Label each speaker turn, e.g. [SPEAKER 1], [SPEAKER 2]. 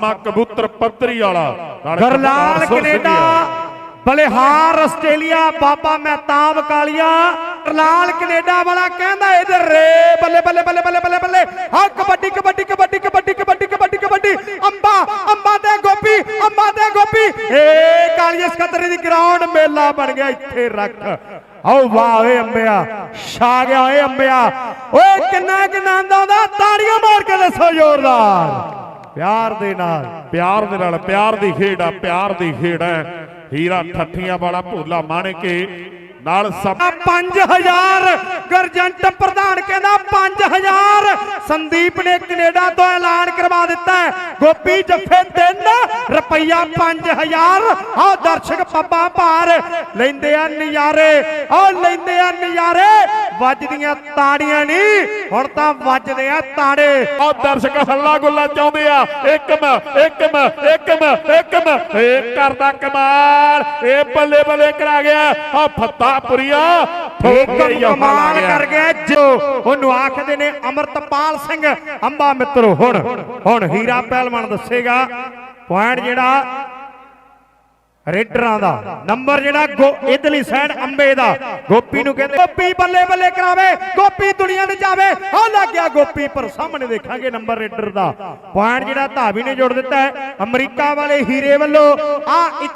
[SPEAKER 1] ਮਾ ਕਬੂਤਰ ਪੱਤਰੀ ਵਾਲਾ।
[SPEAKER 2] ਗਰਲਾਲ ਕੈਨੇਡਾ
[SPEAKER 1] ਆ।
[SPEAKER 2] ਬਲਿਹਾਰ ਆਸਟ੍ਰੇਲੀਆ ਬਾਬਾ ਮਹਿਤਾਬ ਕਾਲੀਆ। ਗਰਲਾਲ ਕੈਨੇਡਾ ਵਾਲਾ ਕਹਿੰਦਾ ਇਧਰ ਰੇ ਬੱਲੇ ਬੱਲੇ ਬੱਲੇ ਬੱਲੇ ਬੱਲੇ ਬੱਲੇ। ਹਾਂ ਕਬੱਡੀ ਕਬੱਡੀ ਕਬੱਡੀ ਕਬੱਡੀ ਕਬੱਡੀ ਕਬੱਡੀ ਕਬੱਡੀ। ਅੰਬਾ ਅੰਬਾ ਤੇ ਗੋਪੀ ਅੰਬਾ ਤੇ ਗੋਪੀ। ਏ ਕਾਲੀਏ ਸਕੱਤਰੇ ਦੀ ਗਰਾਊਂਡ ਮੇਲਾ ਬਣ ਗਿਆ ਇੱਥੇ ਰੱਖ। ਆਓ ਵਾਹ ਓਏ ਅੰਬਿਆ ਛਾ ਗਿਆ ਓਏ ਅੰਬਿਆ। ਓਏ ਕਿੰਨਾ ਕਿੰਨਾ ਆਉਂਦਾ ਤਾੜੀਆਂ ਮਾਰ ਕੇ ਦੱਸੋ ਜ਼ੋਰਦਾਰ। ਪਿਆਰ ਦੇ ਨਾਲ,
[SPEAKER 1] ਪਿਆਰ ਦੇ ਨਾਲ, ਪਿਆਰ ਦੀ ਖੇਡ ਆ, ਪਿਆਰ ਦੀ ਖੇਡ ਹੈ ਹੀਰਾ ਠੱਠੀਆਂ ਵਾਲਾ ਭੋਲਾ ਮਾਣੇ ਨਾਲ ਸਭ
[SPEAKER 2] 5000 ਗਰਜੰਟ ਪ੍ਰਧਾਨ ਕਹਿੰਦਾ 5000 ਸੰਦੀਪ ਨੇ ਕੈਨੇਡਾ ਤੋਂ ਐਲਾਨ ਕਰਵਾ ਦਿੱਤਾ ਹੈ। ਗੋਪੀ ਜੱਫੇ 3 ਰੁਪਈਆ 5000 ਆਹ ਦਰਸ਼ਕ ਪੱਬਾਂ ਭਾਰ, ਲੈਂਦੇ ਆ ਨਜ਼ਾਰੇ ਆਹ ਲੈਂਦੇ ਆ ਨਜ਼ਾਰੇ। ਵੱਜਦੀਆਂ ਤਾੜੀਆਂ ਨਹੀਂ ਹੁਣ ਤਾਂ ਵੱਜਦੇ ਆ ਤਾੜੇ।
[SPEAKER 1] ਆ ਦਰਸ਼ਕ ਹੱਲਾ ਗੁੱਲਾ ਚਾਹੁੰਦੇ ਆ ਇੱਕਮ ਇੱਕਮ ਇੱਕਮ ਇੱਕਮ ਇਹ ਕਰਦਾ ਕਮਾਲ ਇਹ ਬੱਲੇ ਬੱਲੇ ਕਰਾ ਗਿਆ। ਆ ਹੱਲਾ ਲਾ
[SPEAKER 2] ਕਮਾਲ ਕਰ ਗਿਆ ਜੋ। ਉਹਨੂੰ ਆਖਦੇ ਨੇ ਅਮਰਤਪਾਲ ਸਿੰਘ ਅੰਬਾ ਮਿੱਤਰੋ ਹੁਣ ਹੁਣ ਹੀਰਾ ਪਹਿਲਵਾਨ ਦੱਸੇਗਾ। ਪੁਆਇੰਟ ਜਿਹੜਾ ਰੇਡਰਾਂ ਦਾ। ਨੰਬਰ ਜਿਹੜਾ ਇਧਰਲੀ ਸਾਈਡ ਅੰਬੇ ਦਾ। ਗੋਪੀ ਨੂੰ ਕਹਿੰਦੇ, ਗੋਪੀ ਬੱਲੇ ਬੱਲੇ ਕਰਾਵੇ, ਗੋਪੀ ਦੁਨੀਆ ਨੂੰ ਜਾਵੇ। ਆ ਲੱਗ ਗਿਆ ਗੋਪੀ, ਪਰ ਸਾਹਮਣੇ ਦੇਖਾਂਗੇ ਨੰਬਰ ਰੇਡਰ ਦਾ। ਪੁਆਇੰਟ ਜਿਹੜਾ ਧਾਵੀ ਨੇ ਜੋੜ ਦਿੱਤਾ ਹੈ, ਅਮਰੀਕਾ ਵਾਲੇ ਹੀਰੇ ਵੱਲੋਂ। ਆ